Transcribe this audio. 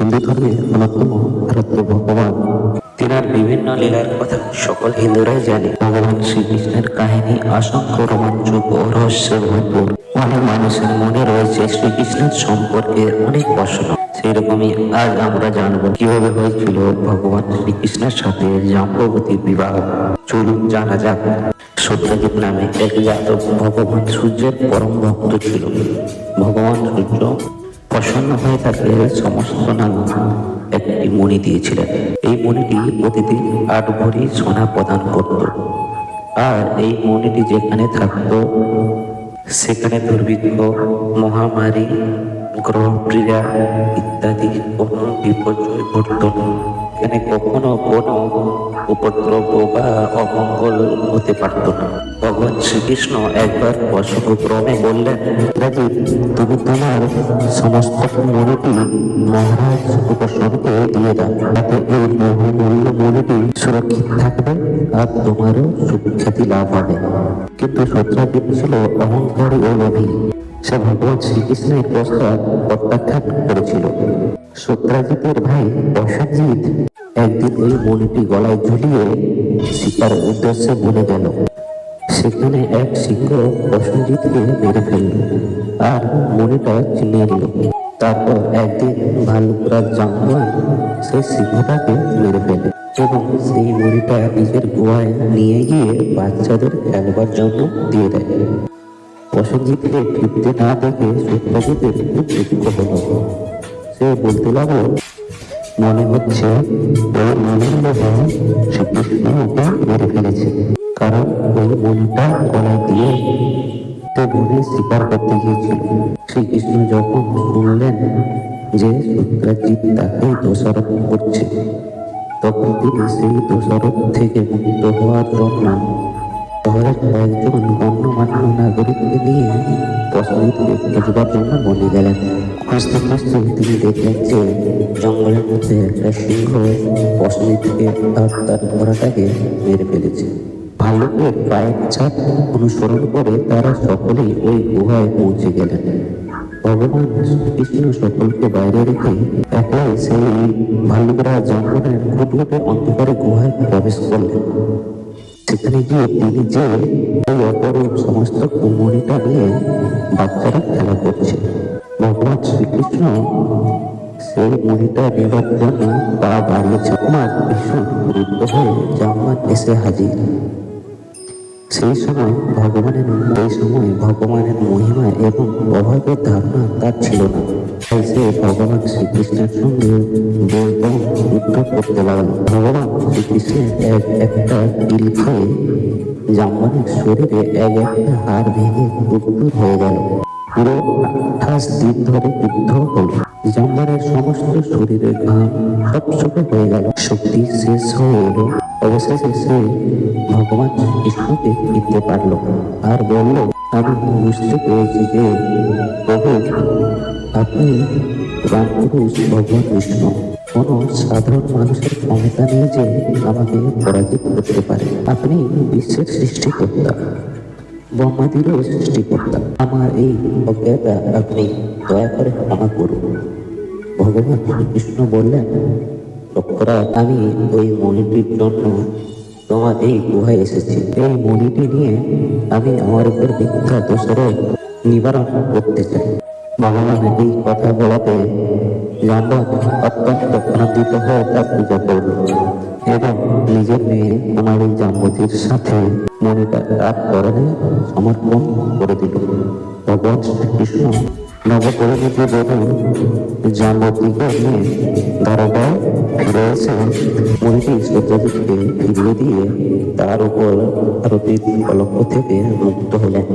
হিন্দু ধর্মের অন্যতম আরাধ্য ভগবান তিনার বিভিন্ন লীলার কথা সকল হিন্দুরাই জানে। ভগবান শ্রীকৃষ্ণের কাহিনী অসংখ্য রোমাঞ্চক ও রহস্যে ভরপুর অনেক মানুষের মনে রয়েছে শ্রীকৃষ্ণের সম্পর্কে অনেক প্রশ্ন। সেরকমই আজ আমরা জানব, কীভাবে হয়েছিল ভগবান শ্রীকৃষ্ণের সাথে জাম্ববতীর বিবাহ? চলুন জানা যাক। সত্যজিৎ নামে এক জাতক ভগবান সূর্যের পরম ভক্ত ছিল। ভগবান সূর্য প্রসন্ন হয়ে তাকে সমস্ত নাম একটি মণি দিয়েছিলেন। এই মণিটি প্রতিদিন আট ভরি সোনা প্রদান করত। আর এই মণিটি যেখানে থাকতো, সেখানে দুর্ভিক্ষ, মহামারী গ্রহপ্রিয়া ইত্যাদি কোনো বিপর্যয় ঘটত না। এখানে কখনো কোনো উপদ্রব বা অমঙ্গল হতে পারত না। ভগবান শ্রীকৃষ্ণ একবার বসক্রমে বললেন রাজীব তুমি তোমার সমস্ত মনিটি মহারাজ উপাসনকে দিয়ে দাও। তাতে এই বহুমূল্য মনিটি সুরক্ষিত থাকবে আর তোমারও সুখ্যাতি লাভ হবে। কিন্তু সত্রাজিৎ ছিল অহংকারী ও লোভী। সে ভগবান শ্রীকৃষ্ণের প্রস্তাব প্রত্যাখ্যান করেছিল। সত্রাজিতের ভাই প্রসেনজিৎ একদিন ওই মণিটি গলায় ঝুলিয়ে শিকার উদ্দেশ্যে বনে গেল, সেখানে এক সিংহ প্রসেনজিৎকে মেরে ফেলল আর মণিটা চিনিয়ে নিল। তারপর একদিন ভালুকরাজ জাম্বান সেই সিংহটাকে মেরে ফেলে এবং সেই মণিটা নিজের গোয়ায় নিয়ে গিয়ে বাচ্চাদের খেলবার জন্য দিয়ে দেয়। প্রসেনজিৎকে ফিরতে না দেখে সত্যজিতের খুব দুঃখ হলো। সে বলতে লাগল মনে হচ্ছে মনের ওকে মেরে ফেলেছে। কারণ ওই দিয়ে সে বনে শিকার করতে গিয়েছিল। শ্রীকৃষ্ণ যখন শুনলেন যে সত্যজিৎ তাকে দোষারোপ করছে, তখন তিনি সেই দোষারোপ থেকে মুক্ত হওয়ার জন্য নাগরিককে জন্য গেলেন। খুঁজতে খুঁজতে তিনি দেখলেন যে জঙ্গলের মধ্যে একটা সিংহ আর তার ঘোড়াটাকে মেরে ফেলেছে। ভালুকের পায়ের ছাপ অনুসরণ করে তারা সকলেই ওই গুহায় পৌঁছে গেলেন। ভগবান কৃষ্ণ সকলকে বাইরে রেখে একাই সেই ভালুকরা জঙ্গলের ঘুটঘুটে অন্ধকারে গুহায় প্রবেশ করলেন। সেখানে গিয়ে তিনি যে ওই অপরূপ সমস্ত কুমড়িটা নিয়ে বাচ্চারা খেলা করছে। ভগবান শ্রীকৃষ্ণ সেই মুড়িটা নেবার জন্য তা বাড়িয়েছে আমার ভীষণ গুরুত্ব হয়ে জাম্মান এসে হাজির। সেই সময় ভগবানের সেই সময় ভগবানের মহিমা এবং অভাবের ধারণা তার ছিল না। তাই সে ভগবান শ্রীকৃষ্ণের সঙ্গে বলবম যুদ্ধ করতে লাগল। ভগবান শ্রীকৃষ্ণের এক একটা কিল খেয়ে জাম্বানের শরীরে এক একটা হাড় ভেঙে টুকটুক হয়ে গেল। পুরো আঠাশ দিন ধরে যুদ্ধ হলো। জাম্বারের সমস্ত শরীরের ঘাম সব হয়ে গেল। শক্তি শেষ হয়ে এলো। অবশেষে সে ভগবান কৃষ্ণকে কিনতে পারল। আর বলল, আমি বুঝতে পেরেছি যে প্রভু, আপনি রামপুরুষ, ভগবান বিষ্ণু। কোনো সাধারণ মানুষের ক্ষমতা নেই যে আমাকে পরাজিত করতে পারে। আপনি বিশ্বের সৃষ্টিকর্তা, ব্রহ্মাদিরও সৃষ্টিকর্তা। আমার এই অজ্ঞতা আপনি দয়া করে ক্ষমা করুন। ভগবান কৃষ্ণ বললেন লক্ষ্যরা আমি ওই মণিটির জন্য তোমার এই গুহায় এসেছি। এই মণিটি নিয়ে আমি আমার উপর মিথ্যা দোষারোপ নিবারণ করতে চাই। ভগবান এই কথা বলাতে জাম্বান অত্যন্ত আনন্দিত হয়ে তার পূজা করল এবং নিজের মেয়ে কুমারী জাম্বতীর সাথে মণিটা তার করণে সমর্পণ করে দিল। ভগবান শ্রীকৃষ্ণ নবপরিণীতি দেবী জাম্বতীকে নিয়ে দারোগায় রয়েছে মণিটি সত্যজিৎকে ফিরিয়ে দিয়ে তার উপর আরতির কলঙ্ক থেকে মুক্ত হলেন